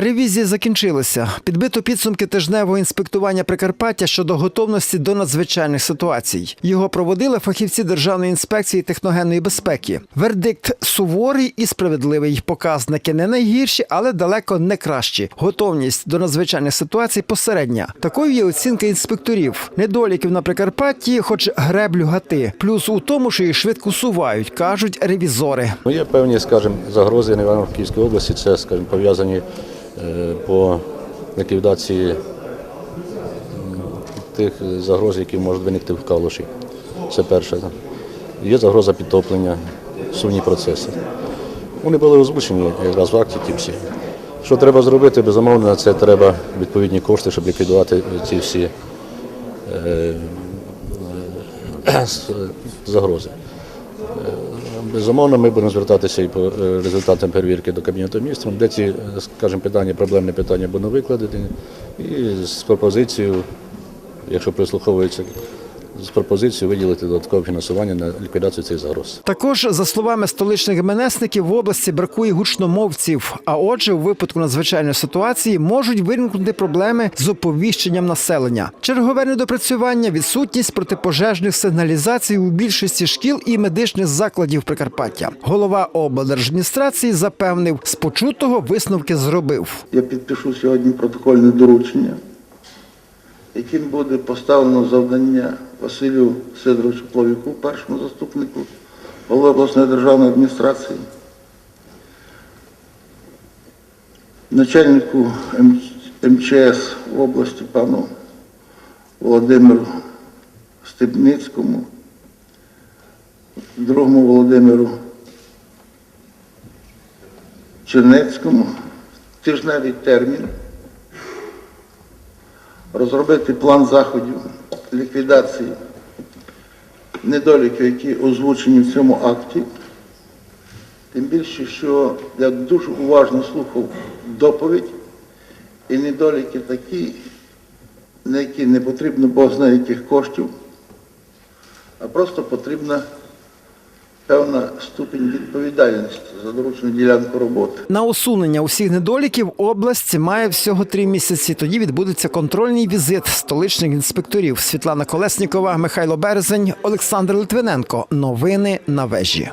Ревізії закінчилися. Підбито підсумки тижневого інспектування Прикарпаття щодо готовності до надзвичайних ситуацій. Його проводили фахівці Державної інспекції техногенної безпеки. Вердикт суворий і справедливий. Показники не найгірші, але далеко не кращі. Готовність до надзвичайних ситуацій посередня. Такою є оцінка інспекторів. Недоліків на Прикарпатті, хоч греблю гати. Плюс у тому, що їх швидко сувають, кажуть ревізори. Ну, є певні, скажімо, загрози на Івано-Франківській області, це, скажімо, пов'язані по ліквідації тих загроз, які можуть виникти в Калуші. Це перше. Є загроза підтоплення, сувні процеси. Вони були озвучені якраз в акті ті всі. Що треба зробити? Безумовно, це треба відповідні кошти, щоб ліквідувати ці всі е, е, загрози. Безумовно, ми будемо звертатися і по е, результатам перевірки до Кабінету міністрів, де ці, е, скажімо, питання, проблемні питання будуть викладені, і з пропозицією, якщо прислуховуються, з пропозицією виділити додаткове фінансування на ліквідацію цих загроз. Також, за словами столичних МНСників, в області бракує гучномовців. А отже, у випадку надзвичайної ситуації можуть виникнути проблеми з оповіщенням населення. Чергове недопрацювання, відсутність протипожежних сигналізацій у більшості шкіл і медичних закладів Прикарпаття. Голова облдержадміністрації запевнив, з почутого висновки зробив. Я підпишу сьогодні протокольне доручення, яким буде поставлено завдання Василю Сидоровичу Пловіку, першому заступнику голови обласної державної адміністрації, начальнику МЧС в області пану Володимиру Степницькому, другому Володимиру Чернецькому тижневий термін розробити план заходів ліквідації недоліків, які озвучені в цьому акті. Тим більше, що я дуже уважно слухав доповідь, і недоліки такі, на які не потрібно Бог знає яких коштів, а просто потрібна певна ступінь відповідальності за доручену ділянку роботи. На усунення усіх недоліків область має всього три місяці. Тоді відбудеться контрольний візит столичних інспекторів. Світлана Колеснікова, Михайло Березень, Олександр Литвиненко. Новини на вежі.